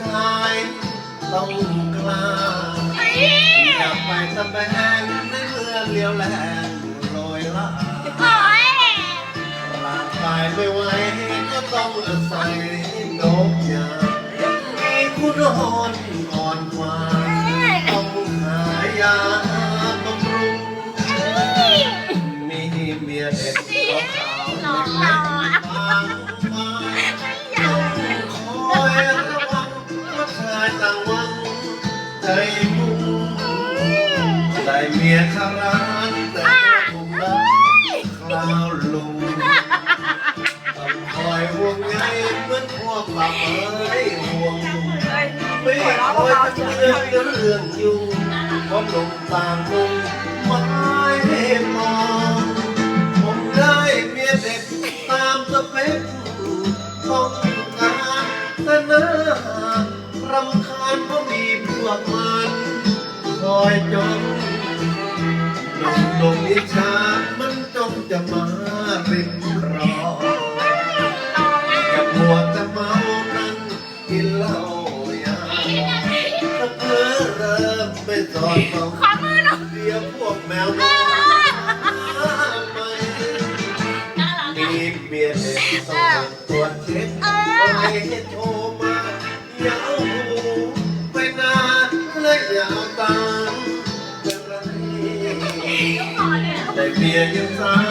ชายต้องกล้าอย่าไปตะแบงในเมื่อเลี้ยวแหลงลอยละร่างกายไม่ไหวก็ต้องเใส่ วังใจมุ่งได้เมียข้าร้านแต่ถูกรักคราวลุงต้องคอยห่วงใยเหมือนพวกหลับเอ้ยห่วงไม่คอยเรื่องเรื่องยุ่งเพราะหนุ่มต่างมุมไอยจนหนุ่มนมอิจฉามันจงจะมาริมรออย่ามัวแต่เมานั่งกินเหล้ายาถ้าเพ้อเริ่มไปสอนเมาขอมือหน่อยเดี๋ยวพวกแมวมาไม่มีเมียเด็กต้องตรวจเช็คไม่ให้โทรมายาเอาหูไปนานและอย่าเอาตา ไรขอเลยได้เมียยังสา